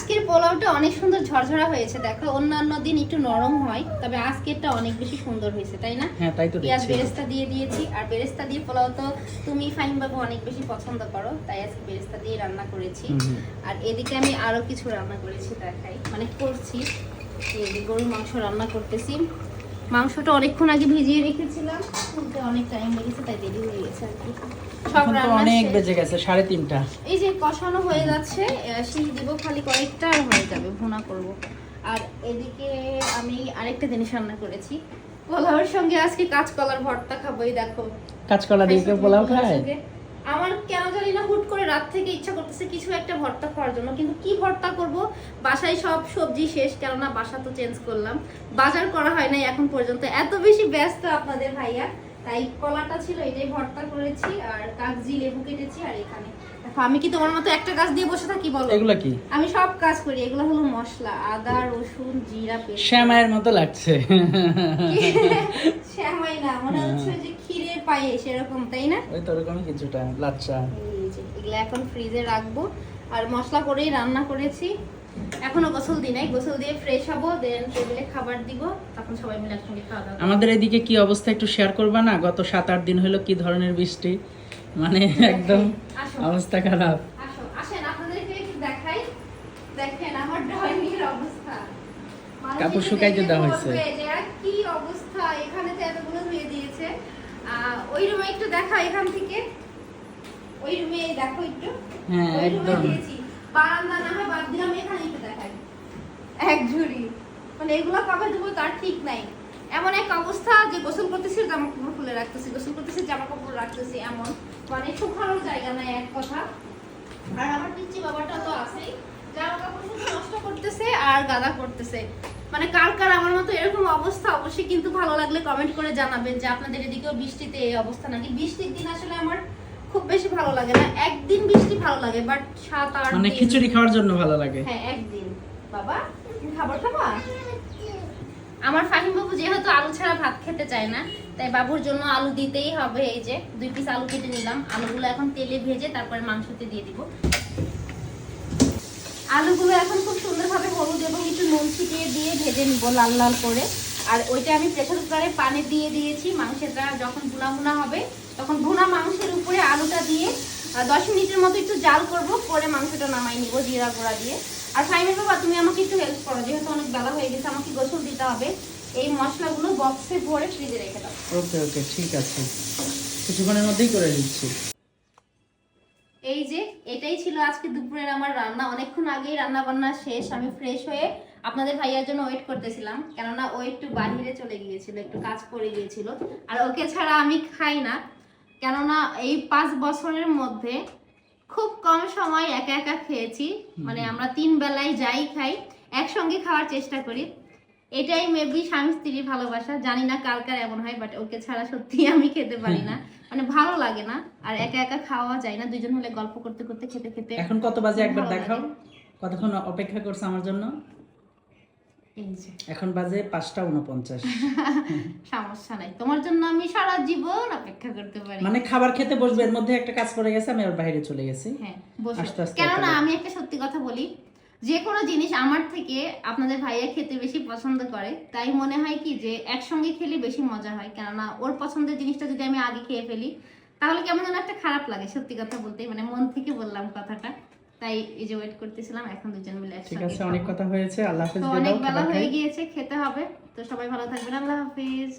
আজকের পোলাওটা অনেক সুন্দর ঝরঝরা হয়েছে দেখো। অন্যান্য দিন একটু নরম হয় তবে আজকেরটা অনেক বেশি সুন্দর হয়েছে তাই না? হ্যাঁ তাই তো পেঁয়াজ বেরেস্তা দিয়ে দিয়েছি আর বেরেস্তা দিয়ে পোলাও তো তুমি ফাইন বাবু অনেক বেশি পছন্দ করো তাই আজকে বেরেস্তা দিয়ে রান্না করেছি। আর এদিকে আমি আরও কিছু রান্না করেছি দেখাই মানে করছি। গরুর মাংস রান্না করতেছি। মাংসটা অনেকক্ষণ আগে ভিজিয়ে রেখেছিলাম। অনেক টাইম লেগেছে তাই দেরি হয়ে গেছে আর কি। অনেক বেজে গেছে সাড়ে তিনটা। এই যে কষানো হয়ে যাচ্ছে সিঁড়ি দিব খালি কয়েকটা আর হয়ে যাবে ভুনা করব। আর এদিকে আমি আরেকটা জিনিস রান্না করেছি। সঙ্গে আজকে কাঁচকলার ভর্তা খাব এই দেখো। কাঁচকলা দিয়ে পোলাও খায়? আমার কেন জানি না হুট করে রাত থেকে ইচ্ছা করতেছে কিছু একটা ভর্তা খাওয়ার জন্য, কিন্তু কি ভর্তা করব? বাসায় সব সবজি শেষ, কেননা বাসা তো চেঞ্জ করলাম। বাজার করা হয় নাই এখন পর্যন্ত। এত বেশি ব্যস্ত আপনাদের ভাইয়া। তাই কলাটা ছিল এটাই ভর্তা করেছি আর কাগজি লেবু কেটেছি আর এখানে। আমি কি তোমার মতো একটা কাজ দিয়ে বসে থাকি বলো? এগুলো কি? আমি সব কাজ করি এগুলো হলো মশলা আদা রসুন জিরা পেস্ট শ্যামায়ের মতো লাগছে। শ্যামাই না মনে হচ্ছে যে ক্ষীরের পায়ে সেরকম তাই না? ওই তো ওরকমই কিছুটা লাচ্চা এগুলো এখন ফ্রিজে রাখব। আর মশলা করেই রান্না করেছি। এখনও গোসল দিই নাই। গোসল দিয়ে ফ্রেশ হব দেন টেবিলে খাবার দিব তখন সবাই মিলে একসঙ্গে খাওয়া দাওয়া আমাদের এদিকে কি অবস্থা একটু শেয়ার করবা না? গত সাত আট দিন হলো কি ধরনের বৃষ্টি? মানে একদম অবস্থা খারাপ। আসেন আপনাদেরকে একটু দেখাই। দেখেন আমার ড্রয়িং অবস্থা। কাপড় শুকাইতে দেওয়া হয়েছে। কি অবস্থা? এখানে তো এতগুলো ধুয়ে দিয়েছে। ওই রুমে একটু দেখা এখান থেকে। ওই রুমে দেখো একটু। হ্যাঁ একদম। দিয়েছি। বারান্দা না হয় বাদ দিলাম এখানে দেখাই। এক ঝুড়ি। মানে এগুলো কবে দেবো, তার ঠিক নাই। এমন এক অবস্থা যে গোসল করতেছি জামা কাপড় খুলে রাখতেছি, গোসল করতেছি জামা কাপড় রাখতেছি এমন। মানে শুকানোর জায়গা নাই এক কথা। আর আমার পিচ্ছি বাবাটা তো আছেই। জামা কাপড় শুধু নষ্ট করতেছে আর গাদা করতেছে। মানে কার কার আমার মতো এরকম অবস্থা, অবশ্যই কিন্তু ভালো লাগলে কমেন্ট করে জানাবেন যে আপনাদের এদিকেও বৃষ্টিতে এই অবস্থা নাকি? বৃষ্টির দিন আসলে আমার খুব বেশি ভালো লাগে না। একদিন বৃষ্টি ভালো লাগে বাট সাত আট মানে খিচুড়ি খাওয়ার জন্য ভালো লাগে। হ্যাঁ একদিন। বাবা তুমি খাবার খাবা? আমার ফাহিম বাবু যেহেতু আলু ছাড়া ভাত খেতে চায় না তাই বাবুর জন্য আলু দিতেই হবে। এই যে দুই পিস আলু কেটে নিলাম। আলুগুলো এখন তেলে ভেজে তারপরে মাংসতে দিয়ে দিব। আলুগুলো এখন খুব সুন্দরভাবে হলুদ এবং একটু নুন ছিটিয়ে দিয়ে ভেজে নিব লাল লাল করে। আর ওইটা আমি প্রেসার কুকারে পানি দিয়ে দিয়েছি। মাংসটা যখন ভুনা হবে তখন ভুনা মাংসের উপরে আলুটা দিয়ে দশ মিনিটের মতো একটু জাল করব পরে মাংসটা নামাই নিব জিরা গুঁড়া দিয়ে। আর ফাইনাল বাবা তুমি আমাকে একটু হেল্প করো যেহেতু অনেক বেলা হয়ে গেছে আমাকে গোসল দিতে হবে। এই মশলাগুলো বক্সে ভরে ফ্রিজে রেখে দাও। ওকে ওকে ঠিক আছে। কিছুক্ষণের মধ্যেই করে দিচ্ছি এই যে এটাই ছিল আজকে দুপুরের আমার রান্না। অনেকক্ষণ আগেই রান্না বান্না শেষ আমি ফ্রেশ হয়ে আপনাদের ভাইয়ার জন্য ওয়েট করতেছিলাম। কেননা ও একটু বাহিরে চলে গিয়েছিল একটু কাজ করে গিয়েছিল। আর ওকে ছাড়া আমি খাই না। কেননা এই পাঁচ বছরের মধ্যে খুব কম সময় একা একা খেয়েছি। মানে আমরা তিন বেলায় যাই খাই একসঙ্গে খাওয়ার চেষ্টা করি। এটাই মেবি স্বামী স্ত্রীর ভালোবাসা। জানি না কার কার এমন হয় বাট ওকে ছাড়া সত্যি আমি খেতে পারি না। মানে ভালো লাগে না। আর একা একা খাওয়া যায় না। দুজন হলে গল্প করতে করতে খেতে খেতে এখন কত বাজে? একবার দেখাও। কতক্ষণ অপেক্ষা করছে আমার জন্য? এখন বাজে পাঁচটা উনপঞ্চাশ। সমস্যা নাই। তোমার জন্য আমি সারা জীবন অপেক্ষা করতে পারি। মানে খাবার খেতে বসবে এর মধ্যে একটা কাজ পড়ে গেছে আমি ওর বাইরে চলে গেছি। হ্যাঁ কেননা আমি একটা সত্যি কথা বলি যে কোনো জিনিস আমার থেকে আপনাদের ভাইয়া খেতে বেশি পছন্দ করে তাই মনে হয় কি যে একসঙ্গে খেলে বেশি মজা হয়। কেননা ওর পছন্দের জিনিসটা যদি আমি আগে খেয়ে ফেলি তাহলে কেমন যেন একটা খারাপ লাগে সত্যি কথা বলতে। মানে মন থেকে বললাম কথাটা। তাই এই যে ওয়েট করতেছিলাম এখন দুজন মিলে ঠিক আছে অনেক কথা হয়েছে আল্লাহ হাফেজ তো অনেক বেলা হয়ে গিয়েছে খেতে হবে। তো সবাই ভালো থাকবেন আল্লাহ হাফিজ।